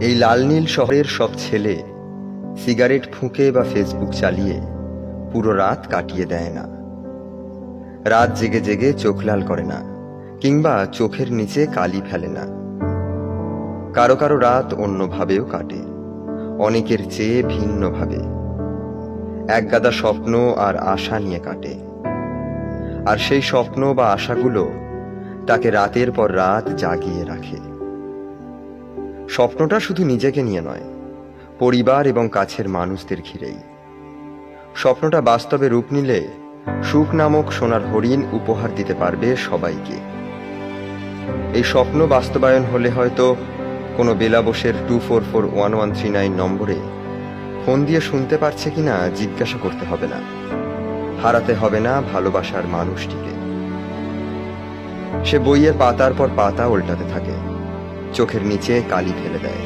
এই লাল নীল শহরের সব ছেলে সিগারেট ফুঁকে বা ফেসবুক চালিয়ে পুরো রাত কাটিয়ে দেয় না। রাত জেগে জেগে চোখ লাল করে না, কিংবা চোখের নিচে কালি ফেলে না। কারও কারও রাত অন্যভাবেও কাটে, অনেকের চেয়ে ভিন্নভাবে। একগাদা স্বপ্ন আর আশা নিয়ে কাটে। আর সেই স্বপ্ন বা আশাগুলো তাকে রাতের পর রাত জাগিয়ে রাখে। স্বপ্নটা শুধু নিজেকে নিয়ে নয়, পরিবার এবং কাছের মানুষদের ঘিরেই। স্বপ্নটা বাস্তবে রূপ নিলে সুখ নামক সোনার হরিণ উপহার দিতে পারবে সবাইকে। এই স্বপ্ন বাস্তবায়ন হলে হয়তো কোনো বেলাবসের two four four one one three nine নম্বরে ফোন দিয়ে শুনতে পারছে কিনা জিজ্ঞাসা করতে হবে না। হারাতে হবে না ভালোবাসার মানুষটিকে। সে বইয়ের পাতার পর পাতা উল্টাতে থাকে। চোখের নিচে কালি ফেলে দেয়।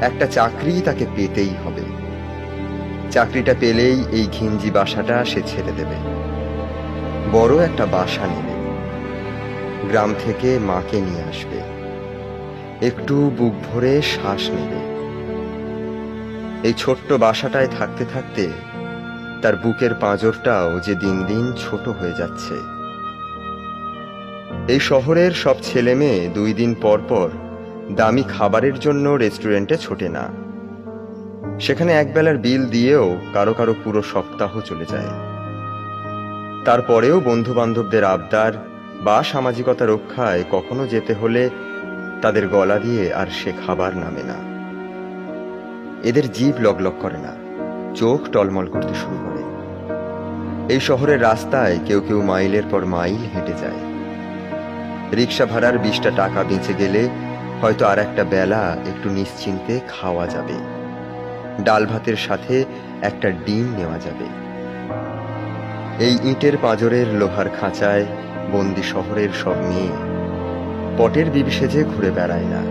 একটা চাকরি তাকে পেতেই হবে। চাকরিটা পেলেই এই ঘিঞ্জি বাসাটা সে ছেড়ে দেবে। বড় একটা বাসা নেবে। গ্রাম থেকে মাকে নিয়ে আসবে। একটু বুক ভরে শ্বাস নেবে। এই ছোট্ট বাসাটায় থাকতে থাকতে তার বুকের পাঁজরটাও যে দিন দিন ছোট হয়ে যাচ্ছে। এই শহরের সব ছেলে মেয়ে দুই দিন পর পর দামি খাবারের জন্য রেস্টুরেন্টে ছোটে না। সেখানে একবেলার বিল দিয়েও কারও কারও পুরো সপ্তাহ চলে যায়। তারপরেও বন্ধু বান্ধবদের আবদার বা সামাজিকতা রক্ষায় কখনো যেতে হলে তাদের গলা দিয়ে আর সে খাবার নামে না। এদের জীব লগলগ করে না, চোখ টলমল করতে শুরু করে। এই শহরের রাস্তায় কেউ কেউ মাইলের পর মাইল হেঁটে যায়। রিক্সা ভাড়ার বিশটা টাকা বেঁচে গেলে হয়তো আর একটা বেলা একটু নিশ্চিন্তে খাওয়া যাবে। ডাল ভাতের সাথে একটা ডিম নেওয়া যাবে। এই ইটের পাঁজরের লোহার খাঁচায় বন্দি শহরের সব মেয়ে পটের বিবি সেজে ঘুরে বেড়ায় না।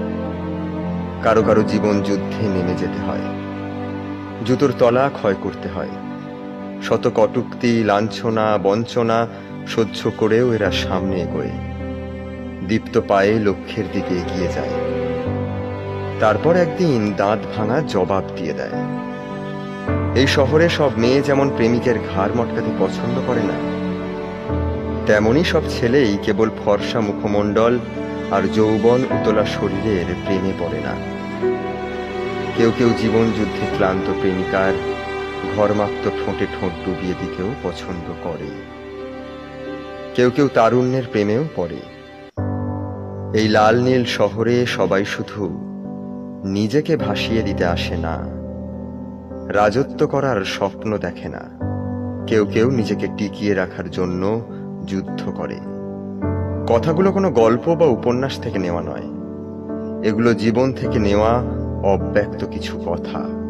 কারও কারও জীবন যুদ্ধে নেমে যেতে হয়। জুতোর তলা ক্ষয় করতে হয়। শত কটুক্তি, লাঞ্ছনা, বঞ্চনা সহ্য করেও এরা সামনে এগোয়। দীপ্ত পায়ে লক্ষ্যের দিকে এগিয়ে যায়। তারপর একদিন দাঁত ভাঙা জবাব দিয়ে দেয়। এই শহরে সব মেয়ে যেমন প্রেমিকের ঘাড় মটকাতে পছন্দ করে না তেমনই সব ছেলেই কেবল ফর্সা মুখমণ্ডল আর যৌবন উতলা শরীরের প্রেমে পড়ে না। কেউ কেউ জীবন যুদ্ধে ক্লান্ত প্রেমিকার ঘরমাক্ত ঠোঁটে ঠোঁট ডুবিয়ে দিকেও পছন্দ করে। কেউ কেউ তারুণ্যের প্রেমেও পড়ে। এই লাল নীল শহরে সবাই শুধু নিজেকে ভাসিয়ে দিতে আসে না, রাজত্ব করার স্বপ্ন দেখে না। কেউ কেউ নিজেকে টিকিয়ে রাখার জন্য যুদ্ধ করে। কথাগুলো কোনো গল্প বা উপন্যাস থেকে নেওয়া নয়। এগুলো জীবন থেকে নেওয়া অব্যক্ত কিছু কথা।